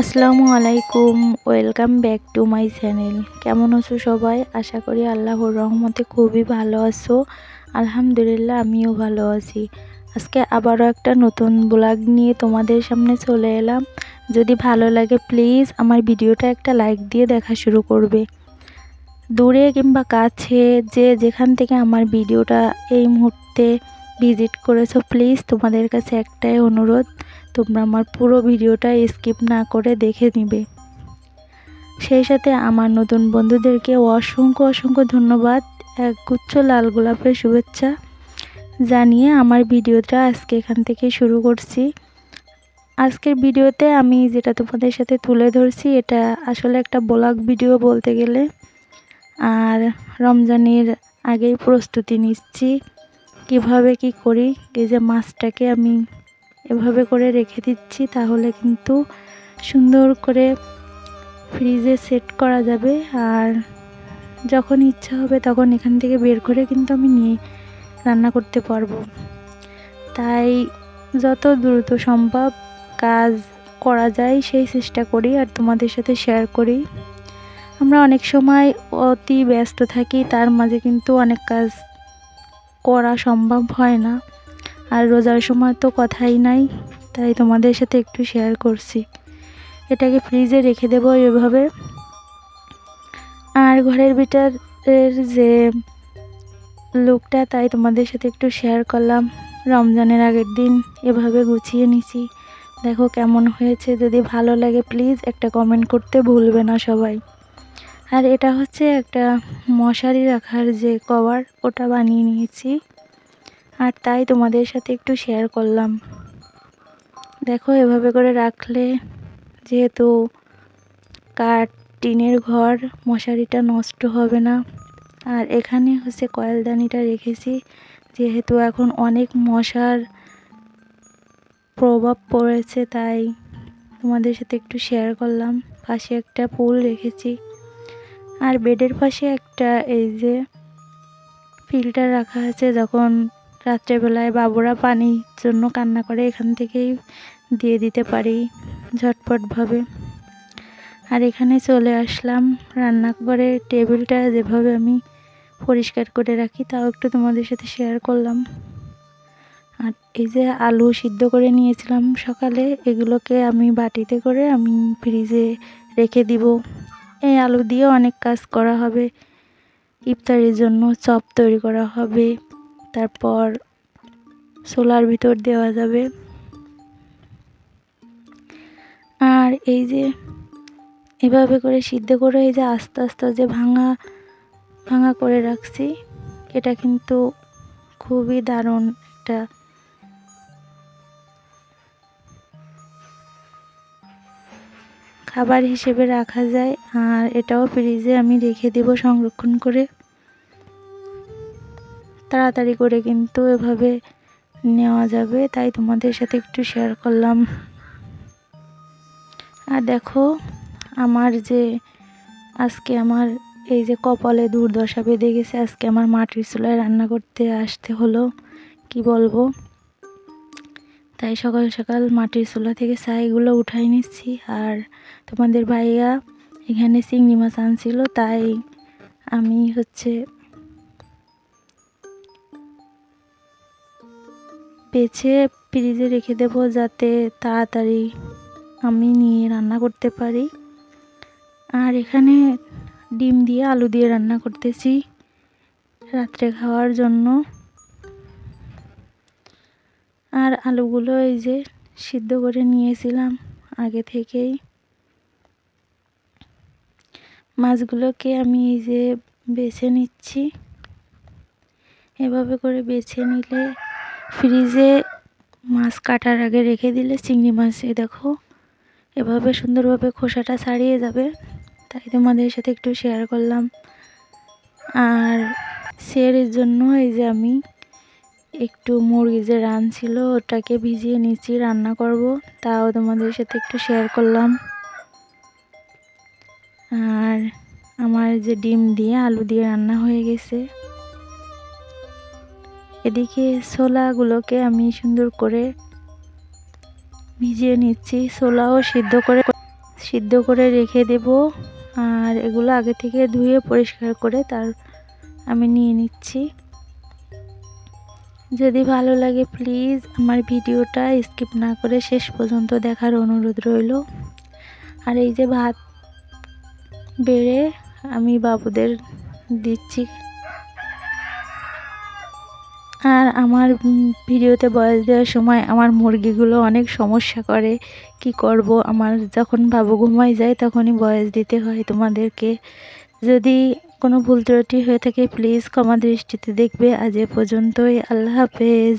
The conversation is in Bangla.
আসসালামু আলাইকুম, welcome back to my channel. কেমন আছো সবাই? আশা করি আল্লাহর রহমতে খুবই ভালো আছো। আলহামদুলিল্লাহ, আমিও ভালো আছি। আজকে আবারও একটা নতুন ব্লগ নিয়ে তোমাদের সামনে চলে এলাম। যদি ভালো লাগে, প্লিজ আমার ভিডিওটা একটা লাইক দিয়ে দেখা শুরু করবে। দূরে কিংবা কাছে যে যেখান থেকে আমার ভিডিওটা এই মুহূর্তে ভিজিট করেছ প্লিজ তোমাদের কাছে একটাই অনুরোধ, তোমরা আমার পুরো ভিডিওটা স্কিপ না করে দেখে নিবে। সেই সাথে আমার নতুন বন্ধুদেরকে অসংখ্য অসংখ্য ধন্যবাদ, একগুচ্ছ লাল গোলাপের শুভেচ্ছা জানিয়ে আমার ভিডিওটা আজকে এখান থেকে শুরু করছি। আজকের ভিডিওতে আমি যেটা তোমাদের সাথে তুলে ধরছি, এটা আসলে একটা ব্লগ ভিডিও বলতে গেলে। আর রমজানের আগেই প্রস্তুতি নিচ্ছি। কীভাবে কি করি, এই যে মাছটাকে আমি এভাবে করে রেখে দিচ্ছি, তাহলে কিন্তু সুন্দর করে ফ্রিজে সেট করা যাবে। আর যখন ইচ্ছা হবে তখন এখান থেকে বের করে কিন্তু আমি নিয়ে রান্না করতে পারব। তাই যত দ্রুত সম্ভব কাজ করা যায়, সেই চেষ্টা করি আর তোমাদের সাথে শেয়ার করি। আমরা অনেক সময় অতি ব্যস্ত থাকি, তার মাঝে কিন্তু অনেক কাজ করা সম্ভব হয় না। আর রোজার সময় তো কথাই নাই, তাই তোমাদের সাথে একটু শেয়ার করছি। এটাকে ফ্রিজে রেখে দেবো এভাবে। আর ঘরের ভিতরের যে লুকটা তাই তোমাদের সাথে একটু শেয়ার করলাম। রমজানের আগের দিন এভাবে গুছিয়ে নিছি। দেখো কেমন হয়েছে। যদি ভালো লাগে প্লিজ একটা কমেন্ট করতে ভুলবে না সবাই। আর এটা হচ্ছে একটা মশারি রাখার যে কভার, ওটা বানিয়ে নিয়েছি। আর তাই তোমাদের সাথে একটু শেয়ার করলাম। দেখো এভাবে করে রাখলে যেহেতু কাঠ, টিনের ঘর, মশারিটা নষ্ট হবে না। আর এখানে হচ্ছে কয়েলদানিটা রেখেছি, যেহেতু এখন অনেক মশার প্রভাব পড়েছে, তাই তোমাদের সাথে একটু শেয়ার করলাম। পাশে একটা পুল রেখেছি। আর বেডের পাশে একটা এই যে ফিল্টার রাখা আছে যখন রাত্রেবেলায় বাবুরা পানির জন্য কান্না করে, এখান থেকেই দিয়ে দিতে পারি ঝটপটভাবে। আর এখানে চলে আসলাম রান্নাঘরে। টেবিলটা যেভাবে আমি পরিষ্কার করে রাখি, তাও একটু তোমাদের সাথে শেয়ার করলাম। আর এই যে আলু সিদ্ধ করে নিয়েছিলাম সকালে, এগুলোকে আমি বাটিতে করে আমি ফ্রিজে রেখে দিব। এই আলু দিয়ে অনেক কাজ করা হবে। ইফতারির জন্য চপ তৈরি করা হবে। তারপর সোলার ভিতর দেওয়া যাবে। আর এই যে এভাবে করে সিদ্ধ করে এই যে আস্তে আস্তে যে ভাঙা ভাঙা করে রাখছি, এটা কিন্তু খুবই দারুণ একটা খাবার হিসেবে রাখা যায়, আর এটাও ফ্রিজে আমি রেখে দেব সংরক্ষণ করে। তাড়াতাড়ি করে কিন্তু এভাবে নেওয়া যাবে, তাই তোমাদের সাথে একটু শেয়ার করলাম। আর দেখো, আমার যে আজকে আমার এই যে কপালে দুর্দশা বেঁধে গেছে, আজকে আমার মাটির চুলায় রান্না করতে আসতে হলো, কি বলব? তাই সকাল সকাল মাটির চুলা থেকে ছাইগুলো উঠাই নিচ্ছি। আর তোমাদের ভাইয়া এখানে চিংড়ি মাছ আনছিল, তাই আমি হচ্ছে বেছে ফ্রিজে রেখে দেব যাতে তাড়াতাড়ি আমি নিয়ে রান্না করতে পারি। আর এখানে ডিম দিয়ে আলু দিয়ে রান্না করতেছি রাত্রে খাওয়ার জন্য। আর আলুগুলো এই যে সিদ্ধ করে নিয়েছিলাম আগে থেকেই। মাছগুলোকে আমি এই যে বেছে নিচ্ছি। এভাবে করে বেছে নিলে ফ্রিজে মাছ কাটার আগে রেখে দিলে চিংড়ি মাছ দেখো, এভাবে সুন্দরভাবে খোসাটা ছাড়িয়ে যাবে। তাই তোমাদের সাথে একটু শেয়ার করলাম। আর শেয়ারের জন্য এই যে আমি একটু মুরগি যে রান ছিল, ওটাকে ভিজিয়ে নিচ্ছি, রান্না করব। তাও তোমাদের সাথে একটু শেয়ার করলাম। আর আমার যে ডিম দিয়ে আলু দিয়ে রান্না হয়ে গেছে। এদিকে ছোলাগুলোকে আমি সুন্দর করে ভিজিয়ে নিচ্ছি। ছোলাও সিদ্ধ করে সিদ্ধ করে রেখে দেব। আর এগুলো আগে থেকে ধুয়ে পরিষ্কার করে তার আমি নিয়ে নিচ্ছি। যদি ভালো লাগে প্লিজ আমার ভিডিওটা স্কিপ না করে শেষ পর্যন্ত দেখার অনুরোধ রইল। আর এই যে ভাত বেড়ে আমি বাবুদের দিচ্ছি। আর আমার ভিডিওতে বয়স দেওয়ার সময় আমার মুরগিগুলো অনেক সমস্যা করে। কি করব? আমার যখন বাবু ঘুমাই যায়, তখনই বয়স দিতে হয় তোমাদেরকে। যদি কোনো ভুল ত্রুটি হয়ে থাকে প্লিজ ক্ষমা দৃষ্টিতে দেখবে। আজ এ পর্যন্তই। আল্লাহ হাফেজ।